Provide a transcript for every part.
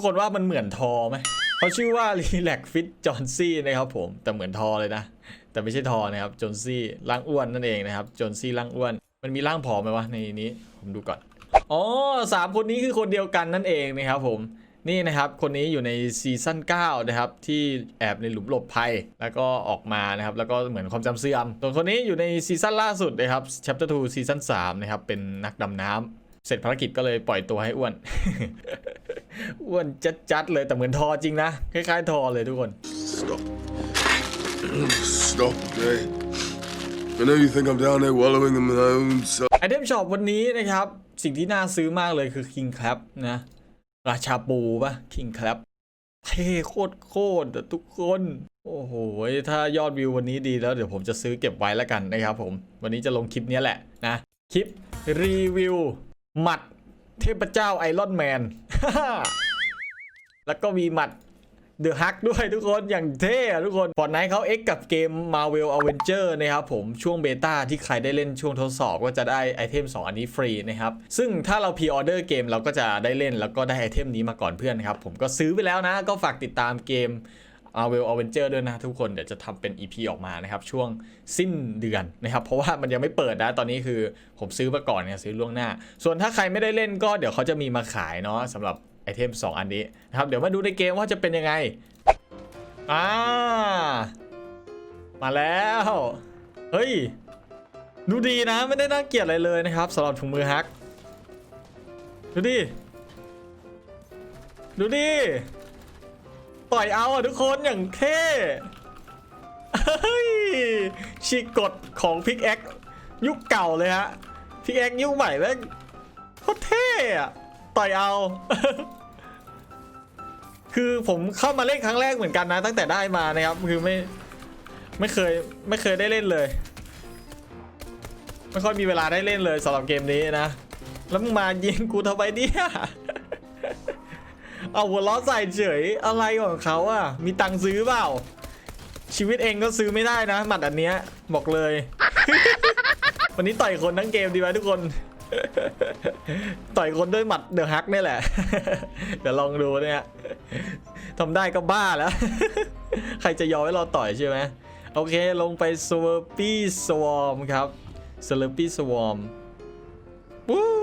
กคนว่ามันเหมือนทอไหมเขาชื่อว่า Relax Fit John C นะครับผม แต่เหมือนทอเลยนะ แต่ไม่ใช่ทอนะครับจอนซี่ร่างอ้วนนั่นเองนะครับจอนซี่ร่างอ้วน มันมีร่างผอมไหมวะในนี้ ผมดูก่อน อ๋อสามคนนี้คือคนเดียวกันนั่นเองนะครับผมนี่นะครับ คนนี้อยู่ในซีซั่น9นะครับที่แอบในหลุมหลบภัย แล้วก็ออกมานะครับ แล้วก็เหมือนความจำเสื่อมส่วนคนนี้อยู่ในซีซั่นล่าสุดนะครับ chapter 2ซีซั่น3นะครับ เป็นนักดำน้ำเสร็จภารกิจก็เลยปล่อยตัวให้อ้วน อ้วนจัดๆเลยแต่เหมือนทอจริงนะ คล้ายๆ ทอเลยทุกคน Stop. Stop, okay? I know you think I'm down there wallowing in my own self. ไอเทมช็อปวันนี้นะครับ สิ่งที่น่าซื้อมากเลยคือ King Crab นะ ราชาปูปะ King Crab เท่โคตรโคตรอะทุกคน โอ้โห ถ้ายอดวิววันนี้ดีแล้วเดี๋ยวผมจะซื้อเก็บไว้แล้วกันนะครับผม วันนี้จะลงคลิปเนี้ยแหละนะ คลิปรีวิวหมัด เทพเจ้าไอรอนแมน แล้วก็มีหมัดเดอะฮักด้วยทุกคนอย่างเท่ทุกคนฟอร์ไนเขาเอ็กกับเกม Marvel Avenger นะครับผมช่วงเบต้าที่ใครได้เล่นช่วงทดสอบก็จะได้ไอเทม 2 อันนี้ฟรีนะครับ ซึ่งถ้าเราพ r ออเดอร์เกมเราก็จะได้เล่นแล้วก็ได้ไอเทมนี้มาก่อนเพื่อนนะครับ ผมก็ซื้อไปแล้วนะ ก็ฝากติดตามเกม Marvel Avenger ด้วยนะทุกคน เดี๋ยวจะทำเป็น EP ออกมานะครับ ช่วงสิ้นเดือนนะครับ เพราะว่ามันยังไม่เปิดนะ ตอนนี้คือผมซื้อมาก่อนเนี่ยซื้อล่วงหน้า ส่วนถ้าใครไม่ได้เล่นก็เดี๋ยวเขาจะมีมาขายเนาะสำหรับไอเทม 2 อันนี้นะครับ เดี๋ยวมาดูในเกมว่าจะเป็นยังไงอ่ามาแล้ว เฮ้ย ดูดีนะไม่ได้น่าเกลียดอะไรเลยนะครับสำหรับถุงมือฮัก ดูดิ ดูดิ ต่อยเอาอะทุกคนอย่างเท่เฮ้ยฉีกกฎของพิกแอคยุคเก่าเลยฮะพิกแอคยุคใหม่แล้วโคตรเท่อะต่อยเอา คือผมเข้ามาเล่นครั้งแรกเหมือนกันนะ ตั้งแต่ได้มานะครับ คือไม่ไม่เคยไม่เคยได้เล่นเลย ไม่ค่อยมีเวลาได้เล่นเลยสำหรับเกมนี้นะ แล้วมึงมายิงกูทำไมเนี่ย เอาหัวล้อใส่เฉยอะไรของเขาอะ มีตังค์ซื้อเปล่า ชีวิตเองก็ซื้อไม่ได้นะหมัดอันเนี้ยบอกเลย วันนี้ต่อยคนทั้งเกมดีไหมทุกคน ต่อยคนด้วยหมัดเดอะฮักนี่แหละ เดี๋ยวลองดูเนี่ยทำได้ก็บ้าแล้ว ใครจะยอมให้เราต่อยใช่ไหมโอเคลงไป s w i r p y Swarm ครับ s w i r p y Swarm วู้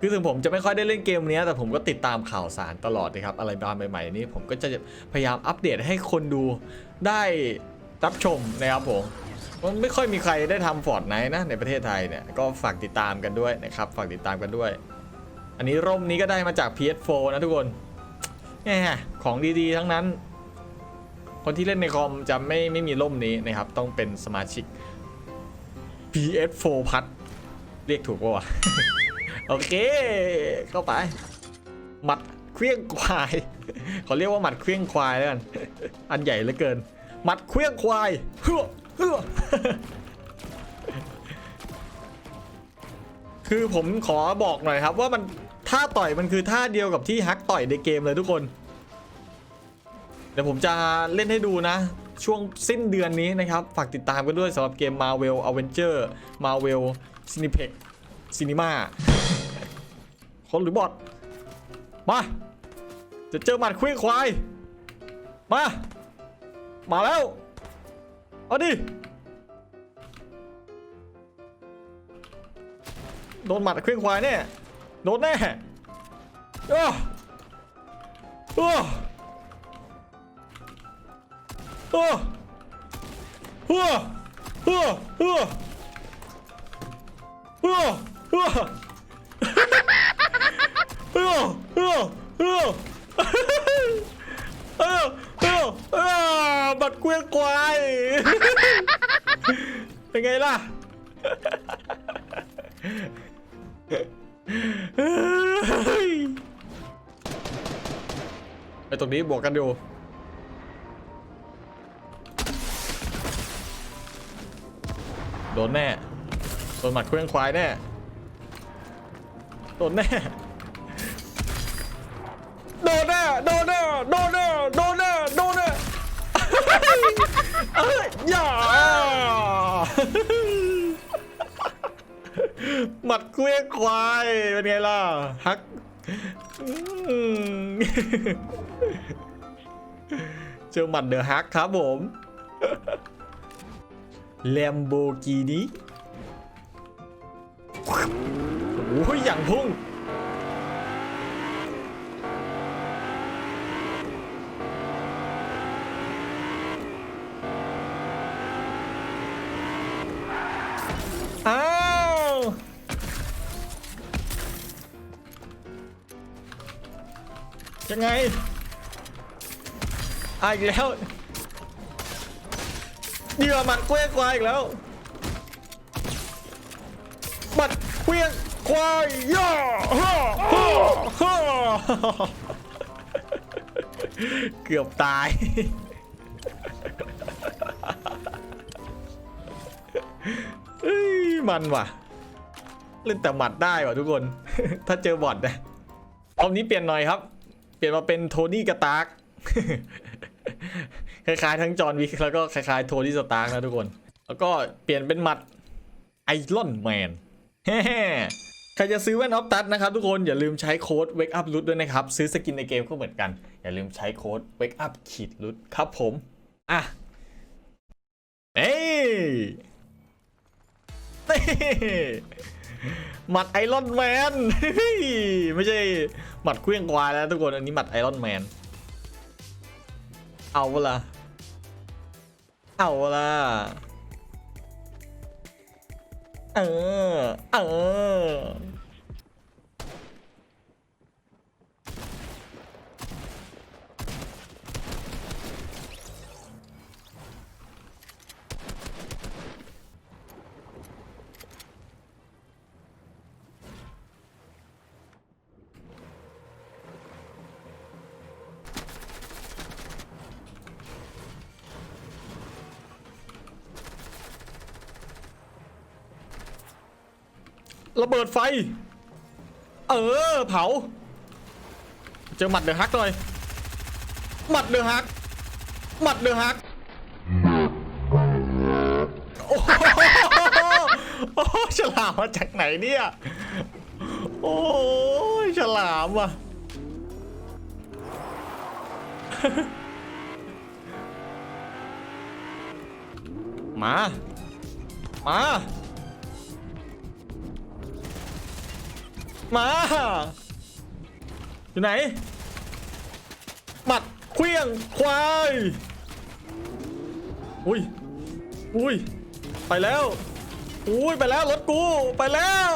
คือถึงผมจะไม่ค่อยได้เล่นเกมนี้แต่ผมก็ติดตามข่าวสารตลอดนะครับ อะไรบางใหม่ๆนี้ผมก็จะพยายามอัปเดตให้คนดูได้รับชมนะครับผมมันไม่ค่อยมีใครได้ทำฟอร์ดไนนะในประเทศไทยเนี่ยก็ฝากติดตามกันด้วยนะครับฝากติดตามกันด้วย อันนี้ร่มนี้ก็ได้มาจาก PS4 นะทุกคนแหมของดีๆ ทั้งนั้น คนที่เล่นในคอมจะไม่ไม่มีร่มนี้นะครับ ต้องเป็นสมาชิก PS4 พัดเรียกถูกป่าวะ โอเค เข้าไป หมัดเคลี้ยงควายเขาเรียกว่าหมัดเคลี้ยงควายแล้วกัน อันใหญ่เหลือเกิน หมัดเคลี้ยงควายเฮ้อเฮ้อคือผมขอบอกหน่อยครับว่ามันท่าต่อยมันคือท่าเดียวกับที่ฮักต่อยในเกมเลยทุกคน เดี๋ยวผมจะเล่นให้ดูนะ ช่วงสิ้นเดือนนี้นะครับ ฝากติดตามกันด้วยสำหรับเกม Marvel Avenger Marvel Cineplex Cinema คนหรือบอทมา จะเจอหมัดคลื่องควาย มา มาแล้ว เอาดิ โดนหมัดคลื่องควายแน่โดนแน่อ้ออ้ออ้ออ้ออ้ออ้ออ้ บัดเกวียงควายเป็นไงล่ะไอตรงนี้บวกกันอยู่โดนแน่โดนหมัดเครื่องควายแน่โดนแน่ ดนแน่โดนแน่โดนแน่โดนแน่โดนแน่เอ้ยอย่าหมัดเคลี้ยงควายเป็นไงล่ะฮักอืมอืมเจอหมัดเดอะฮักครับผมแลมโบกินีโอ้ยอย่างพุ่ง ยังไงอะอีกแล้วเหยื่อหมัดเกว้งควายอีกแล้วหมัดเกว้งควายย่าฮ่าฮ่าฮ่าเกือบตายเอ้ยมันว่ะ เล่นแต่หมัดได้ว่ะทุกคน ถ้าเจอบอทนะรอบนี้เปลี่ยนหน่อยครับ เปลี่ยนมาเป็นโทนี่กระตากคล้ายๆทั้งจอห์นวิกแล้วก็คล้ายๆโทนี่สตาร์กนะทุกคน แล้วก็เปลี่ยนเป็นหมัดไอรอนแมนใครจะซื้อแว่นออฟตัดนะครับทุกคนอย่าลืมใช้โค้ด wake up ลุดด้วยนะครับ ซื้อสกินในเกมก็เหมือนกัน อย่าลืมใช้โค้ด wake up ขีดลุดครับผม อะ เอ้ย หมัดไอรอนแมนไม่ใช่หมัดเครื่องควายแล้วทุกคนอันนี้หมัดไอรอนแมนเอาเวละเอาเวละเออ เออ ระเบิดไฟ เออ เผา เจอหมัดเดือฮักหน่อย หมัดเดือฮัก หมัดเดือฮัก โอ้โหโอ้โหฉลามมาจากไหนเนี่ย โอ้ยฉลามอะ มา มา มา อยู่ไหน หมัดเคลี้ยงควาย อุ้ย อุ้ย ไปแล้ว อุ้ย ไปแล้วรถกู ไปแล้ว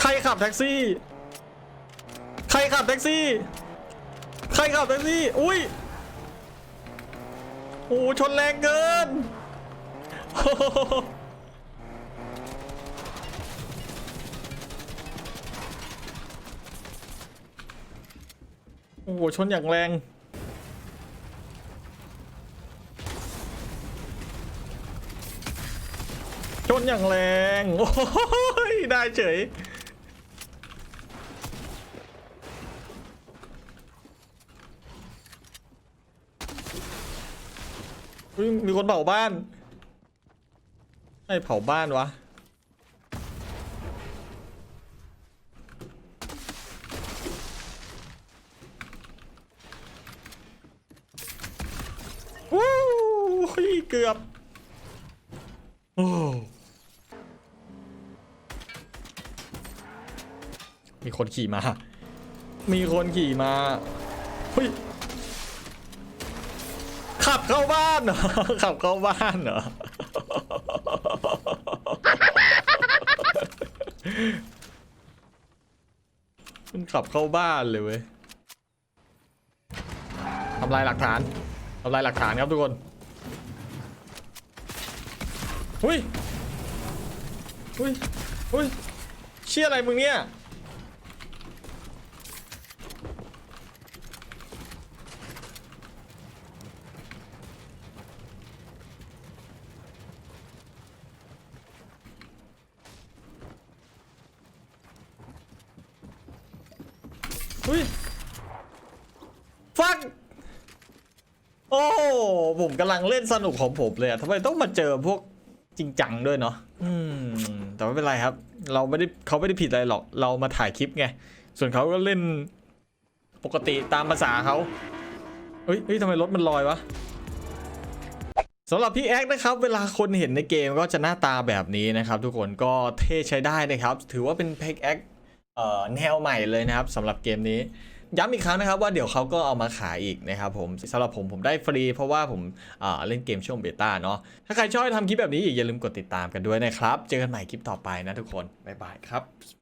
ใครขับแท็กซี่ ใครขับแท็กซี่ ใครขับแท็กซี่ อุ้ยโอ้ชนแรงเกิน โอ้โหชนอย่างแรงชนอย่างแรง โอ้ยได้เฉย มีคนเผาบ้าน ไม่เผาบ้านวะ วู้ย เกือบ โอ้ มีคนขี่มา มีคนขี่มาเฮ้ยขับเข้าบ้านเหรอ ขับเข้าบ้านเหรอ มันขับเข้าบ้านเลยเว้ยทำลายหลักฐานทำลายหลักฐานครับทุกคน หุ้ยหุ้ยหุ้ยเชี่ยอะไรมึงเนี่ยอุ้ย ฟักโอ้ ผมกำลังเล่นสนุกของผมเลยอะทำไมต้องมาเจอพวก จริงจังด้วยเนาะอืม แต่ไม่เป็นไรครับ เราไม่ได้เขาไม่ได้ผิดอะไรหรอก เรามาถ่ายคลิปไง ส่วนเขาก็เล่นปกติตามภาษาเขาเฮ้ยเฮ้ยทำไมรถมันลอยวะสำหรับพี่แอ๊กนะครับ เวลาคนเห็นในเกมก็จะหน้าตาแบบนี้นะครับ ทุกคนก็เท่ใช้ได้นะครับ ถือว่าเป็นพิกแอ๊กเอ่อแนวใหม่เลยนะครับสำหรับเกมนี้ ย้ำอีกครั้งนะครับว่าเดี๋ยวเขาก็เอามาขายอีกนะครับผมสำหรับผมผมได้ฟรีเพราะว่าผมาเล่นเกมช่วงเบต้าเนาะถ้าใครชอบทำคลิปแบบนี้อีกอย่าลืมกดติดตามกันด้วยนะครับ เจอกันใหม่คลิปต่อไปนะทุกคนบ๊ายบายครับ